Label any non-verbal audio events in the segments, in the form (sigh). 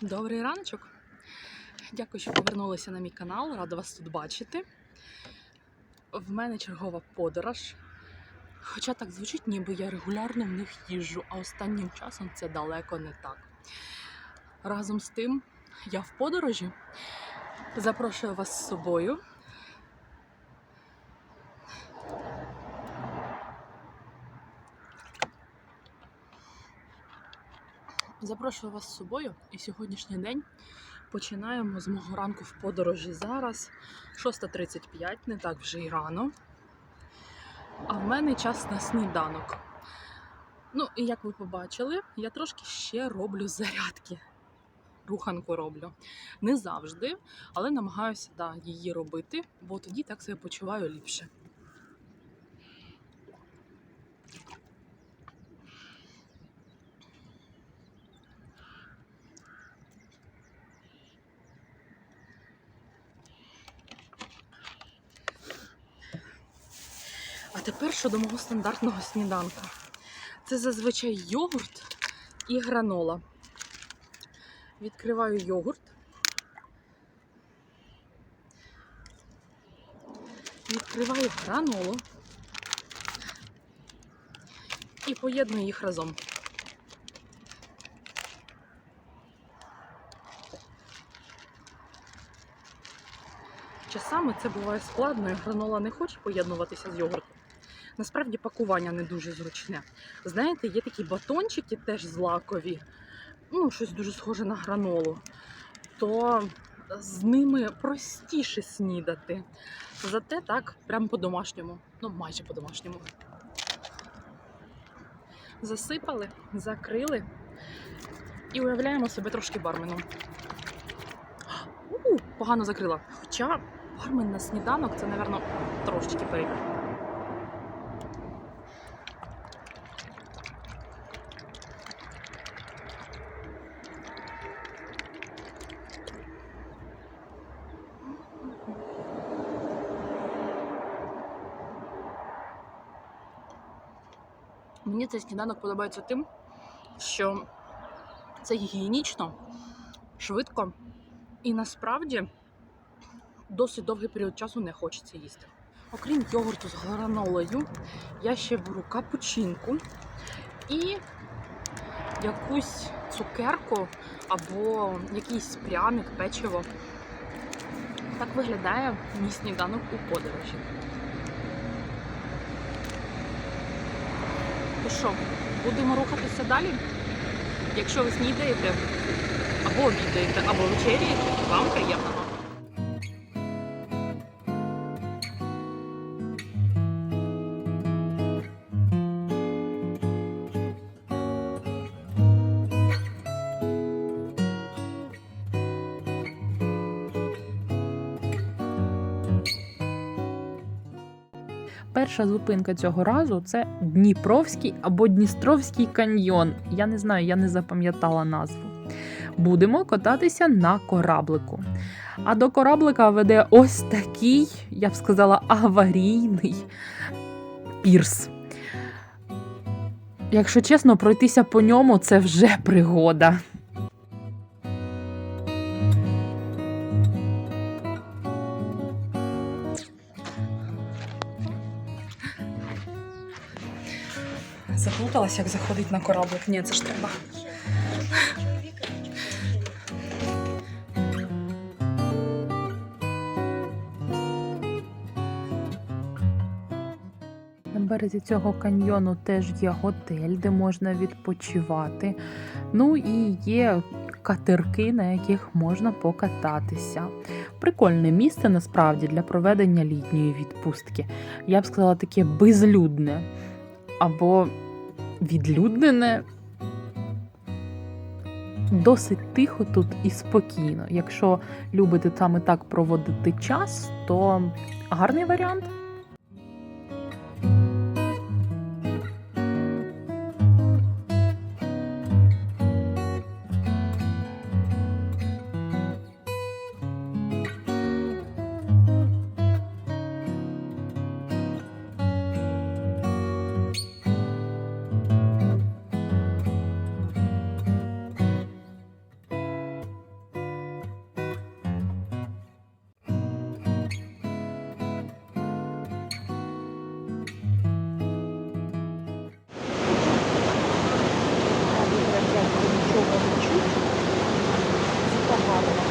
Добрий раночок. Дякую, що повернулися на мій канал. Рада вас тут бачити. В мене чергова подорож. Хоча так звучить, ніби я регулярно в них їжджу, а останнім часом це далеко не так. Разом з тим, я в подорожі. Запрошую вас з собою. Запрошую вас з собою і сьогоднішній день починаємо з мого ранку в подорожі. Зараз 6.35, не так вже й рано. А в мене час на сніданок. Ну, і як ви побачили, я трошки ще роблю зарядки. Руханку роблю. Не завжди, але намагаюся да, її робити, бо тоді так себе почуваю ліпше. Тепер щодо мого стандартного сніданка. Це зазвичай йогурт і гранола. Відкриваю йогурт. Відкриваю гранолу і поєдную їх разом. Часами це буває складно, і гранола не хоче поєднуватися з йогуртом. Насправді пакування не дуже зручне. Знаєте, є такі батончики теж злакові, ну, щось дуже схоже на гранолу, то з ними простіше снідати. Зате так, прямо по-домашньому, ну майже по-домашньому. Засипали, закрили і уявляємо себе трошки барменом. У, погано закрила. Хоча бармен на сніданок це, напевно, трошечки перебір. Мені цей сніданок подобається тим, що це гігієнічно, швидко і насправді досить довгий період часу не хочеться їсти. Окрім йогурту з гранолою, я ще беру капучинку і якусь цукерку або якийсь пряник, печиво. Так виглядає мій сніданок у подорожі. То що, будемо рухатися далі? Якщо ви снідаєте, або обідаєте, або вечеряєте, вам приємного. Перша зупинка цього разу це Дніпровський або Дністровський каньйон. Я не знаю, я не запам'ятала назву. Будемо кататися на кораблику. А до кораблика веде ось такий, я б сказала, аварійний пірс. Якщо чесно, пройтися по ньому це вже пригода. Заплуталась, як заходить на кораблик. Ні, це ж треба. На березі цього каньйону теж є готель, де можна відпочивати. Ну і є катерки, на яких можна покататися. Прикольне місце насправді для проведення літньої відпустки. Я б сказала таке безлюдне або відлюднене. Досить тихо тут і спокійно. Якщо любите там і так проводити час, то гарний варіант. ভালো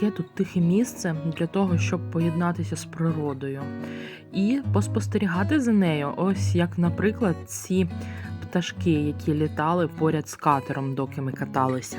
Таке тут тихе місце для того, щоб поєднатися з природою і поспостерігати за нею. Ось як, наприклад, ці пташки, які літали поряд з катером, доки ми каталися.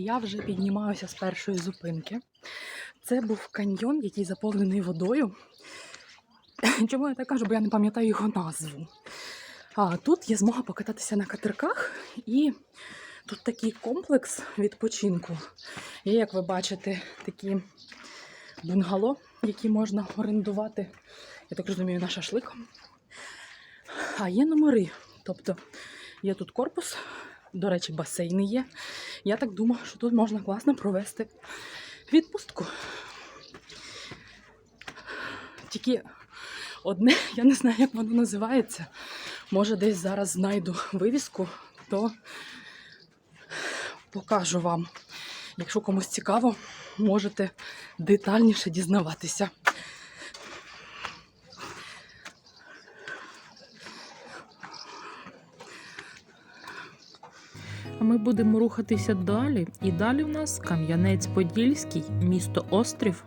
Я вже піднімаюся з першої зупинки. Це був каньйон, який заповнений водою. Чому я так кажу, бо я не пам'ятаю його назву. А тут є змога покататися на катерках, і тут такий комплекс відпочинку. Є, як ви бачите, такі бунгало, які можна орендувати, я так розумію, на шашлик. А є номери. Тобто є тут корпус, до речі, басейни є. Я так думаю, що тут можна класно провести відпустку. Тільки одне, я не знаю, як воно називається. Може, десь зараз знайду вивіску, то покажу вам. Якщо комусь цікаво, можете детальніше дізнаватися. А ми будемо рухатися далі. І далі в нас Кам'янець-Подільський, місто Острів.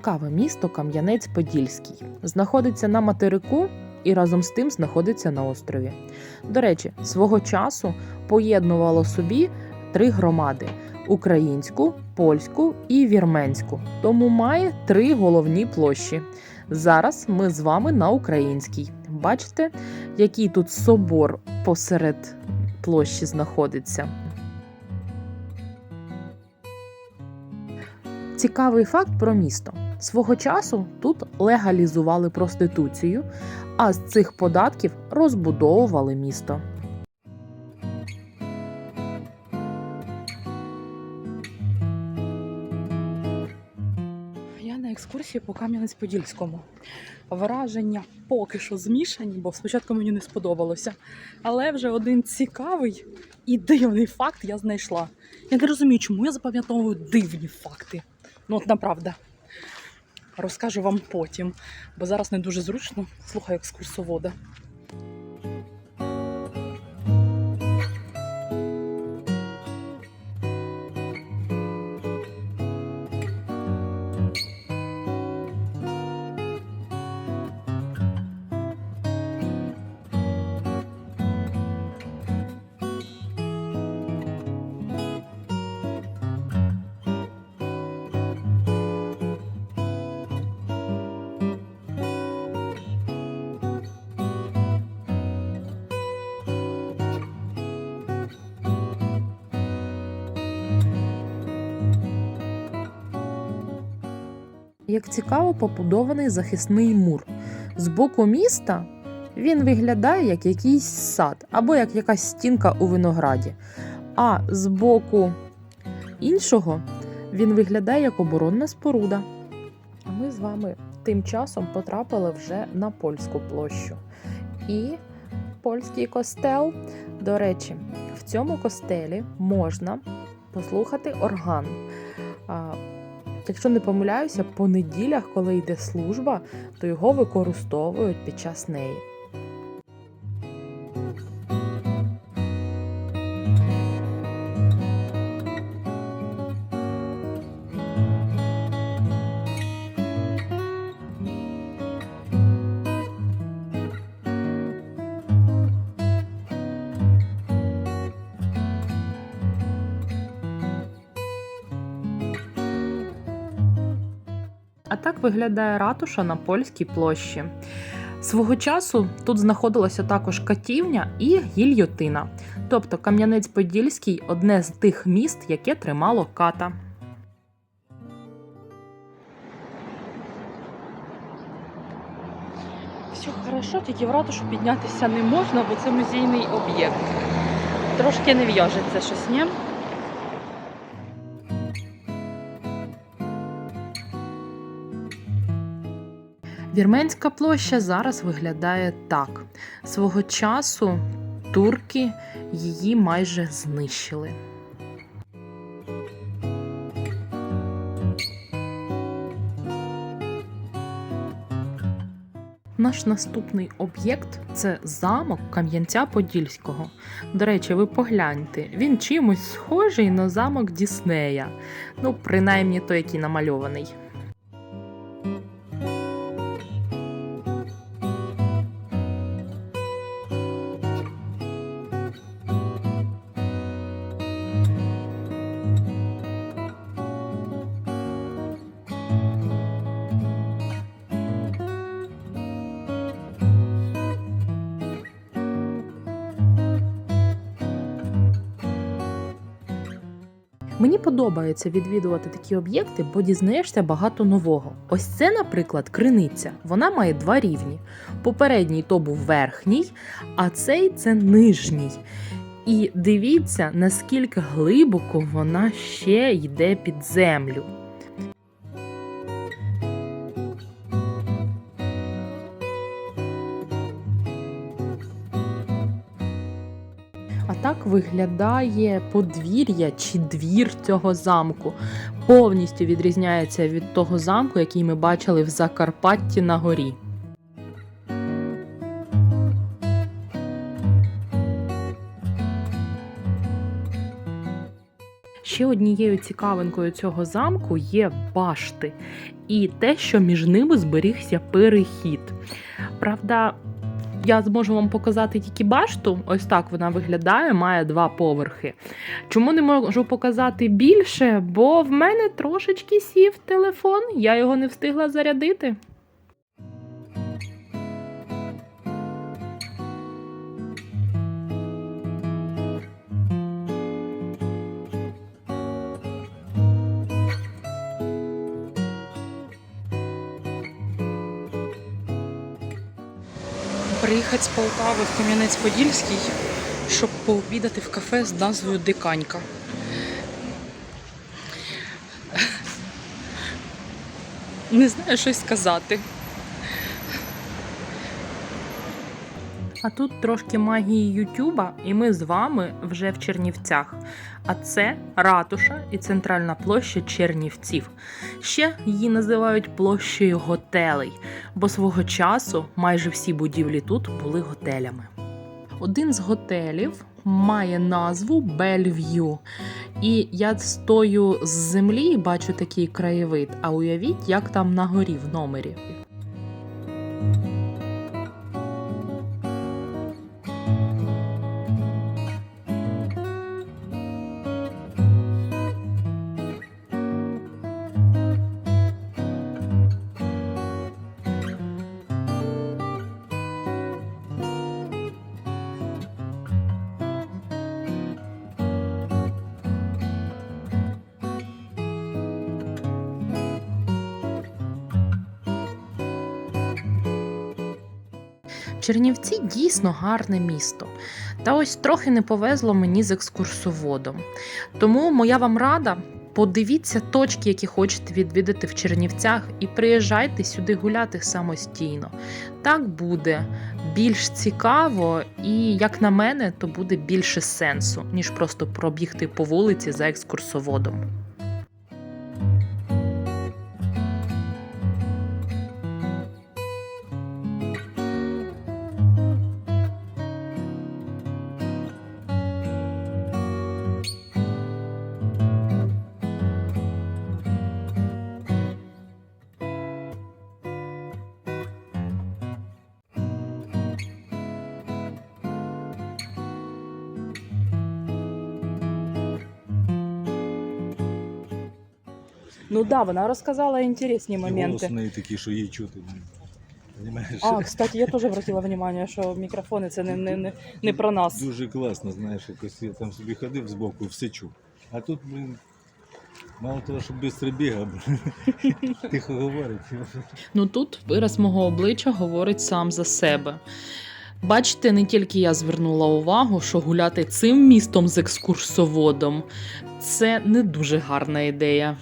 Цікаве місто Кам'янець-Подільський. Знаходиться на материку і разом з тим знаходиться на острові. До речі, свого часу поєднувало собі три громади: українську, польську і вірменську. Тому має три головні площі. Зараз ми з вами на українській. Бачите, який тут собор посеред площі знаходиться. Цікавий факт про місто. Свого часу тут легалізували проституцію, а з цих податків розбудовували місто. Я на екскурсії по Кам'янець-Подільському. Враження поки що змішані, бо спочатку мені не сподобалося. Але вже один цікавий і дивний факт я знайшла. Я не розумію, чому я запам'ятовую дивні факти. Ну, от направда. Розкажу вам потім, бо зараз не дуже зручно. Слухаю екскурсовода. Як цікаво, побудований захисний мур. З боку міста він виглядає як якийсь сад або як якась стінка у винограді. А з боку іншого він виглядає як оборонна споруда. А ми з вами тим часом потрапили вже на польську площу. І польський костел. До речі, в цьому костелі можна послухати орган. Якщо не помиляюся, по неділях, коли йде служба, то його використовують під час неї. Виглядає ратуша на польській площі. Свого часу тут знаходилася також катівня і гільйотина. Тобто Кам'янець-Подільський одне з тих міст, яке тримало ката. Все хорошо, тільки в ратушу піднятися не можна, бо це музейний об'єкт. Трошки не в'яжеться щось, ні? Вірменська площа зараз виглядає так. Свого часу турки її майже знищили. Наш наступний об'єкт це замок Кам'янця Подільського. До речі, ви погляньте, він чимось схожий на замок Діснея. Ну, принаймні той, який намальований. Подобається відвідувати такі об'єкти, бо дізнаєшся багато нового. Ось це, наприклад, криниця. Вона має два рівні. Попередній то був верхній, а цей це нижній. І дивіться, наскільки глибоко вона ще йде під землю. Виглядає подвір'я чи двір цього замку. Повністю відрізняється від того замку, який ми бачили в Закарпатті на горі. Ще однією цікавинкою цього замку є башти і те, що між ними зберігся перехід. Правда, я зможу вам показати тільки башту. Ось так вона виглядає, має два поверхи. Чому не можу показати більше? Бо в мене трошечки сів телефон, я його не встигла зарядити. Приїхати з Полтави в Кам'янець-Подільський, щоб пообідати в кафе з назвою Диканька. Не знаю, що сказати. А тут трошки магії Ютуба, і ми з вами вже в Чернівцях. А це ратуша і центральна площа Чернівців. Ще її називають площею готелей, бо свого часу майже всі будівлі тут були готелями. Один з готелів має назву Бельв'ю. І я стою з землі і бачу такий краєвид. А уявіть, як там на горі в номері. Чернівці дійсно гарне місто. Та ось трохи не повезло мені з екскурсоводом. Тому моя вам рада. Подивіться точки, які хочете відвідати в Чернівцях, і приїжджайте сюди гуляти самостійно. Так буде більш цікаво, і, як на мене, то буде більше сенсу, ніж просто пробігти по вулиці за екскурсоводом. Ну да, вона розказала інтересні Голос у неї такий, що її чути. Понимаєш? А, кстати, я теж обратила внимание, що мікрофони це не, не, не, не про нас. Дуже класно, знаєш, якось я там собі ходив збоку, все чув. А тут, блін, мало того, що швидко бігав, (laughs) тихо говорить. Ну тут вираз мого обличчя говорить сам за себе. Бачите, не тільки я звернула увагу, що гуляти цим містом з екскурсоводом це не дуже гарна ідея.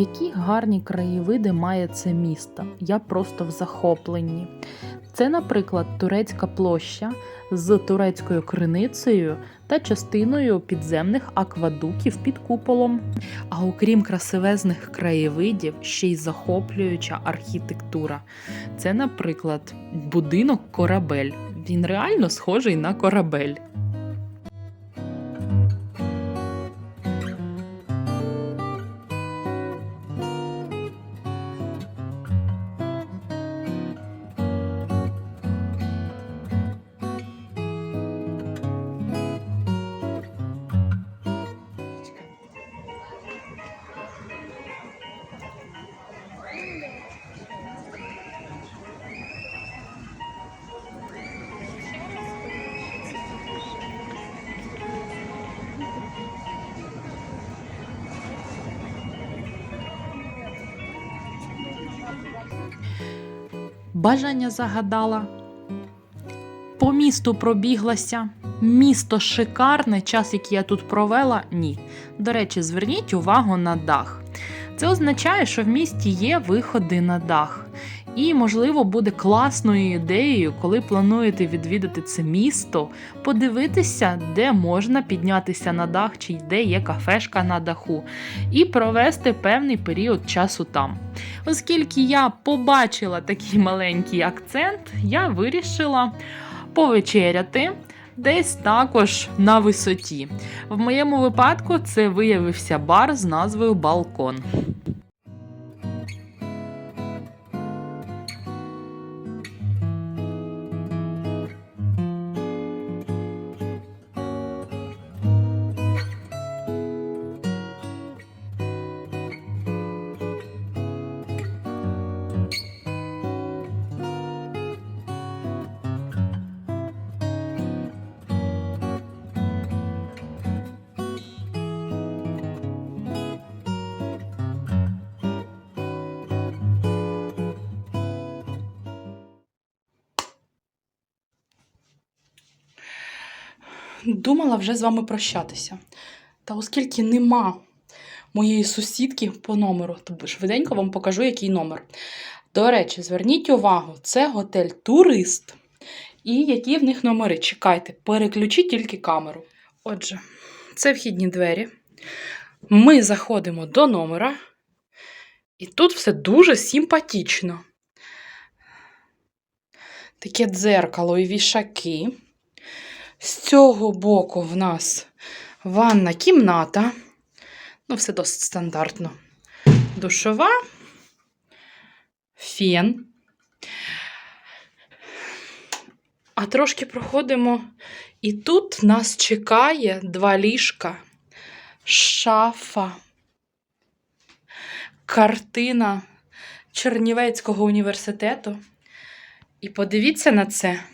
Які гарні краєвиди має це місто. Я просто в захопленні. Це, наприклад, турецька площа з турецькою криницею та частиною підземних аквадуків під куполом. А окрім красивезних краєвидів, ще й захоплююча архітектура. Це, наприклад, будинок корабель. Він реально схожий на корабель. Бажання загадала. По місту пробіглася. Місто шикарне, час, який я тут провела, ні. До речі, зверніть увагу на дах. Це означає, що в місті є виходи на дах. І, можливо, буде класною ідеєю, коли плануєте відвідати це місто, подивитися, де можна піднятися на дах, чи де є кафешка на даху, і провести певний період часу там. Оскільки я побачила такий маленький акцент, я вирішила повечеряти десь також на висоті. В моєму випадку це виявився бар з назвою Балкон. Думала вже з вами прощатися. Та оскільки нема моєї сусідки по номеру, то швиденько вам покажу, який номер. До речі, зверніть увагу, це готель Турист. І які в них номери? Чекайте, переключіть тільки камеру. Отже, це вхідні двері. Ми заходимо до номера. І тут все дуже симпатично. Таке дзеркало і вішаки. З цього боку в нас ванна кімната. Ну, все досить стандартно. Душова, фен. А трошки проходимо, і тут нас чекає два ліжка, шафа, картина Чернівецького університету. І подивіться на це.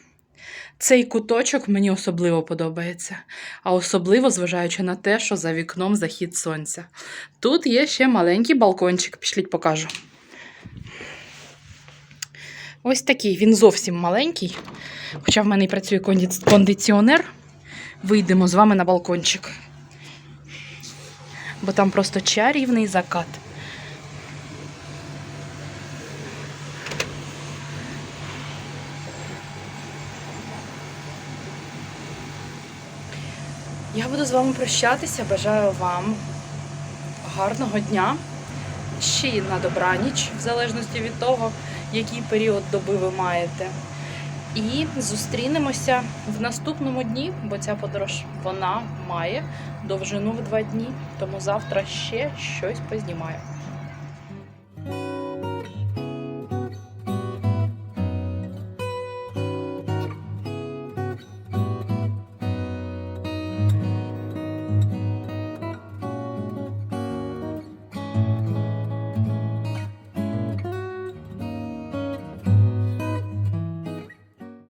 Цей куточок мені особливо подобається, а особливо зважаючи на те, що за вікном захід сонця. Тут є ще маленький балкончик, пішліть покажу. Ось такий, він зовсім маленький. Хоча в мене і працює кондиціонер. Вийдемо з вами на балкончик. Бо там просто чарівний закат. Я буду з вами прощатися. Бажаю вам гарного дня. Ще на добраніч, в залежності від того, який період доби ви маєте. І зустрінемося в наступному дні, бо ця подорож вона має довжину в два дні. Тому завтра ще щось познімаю.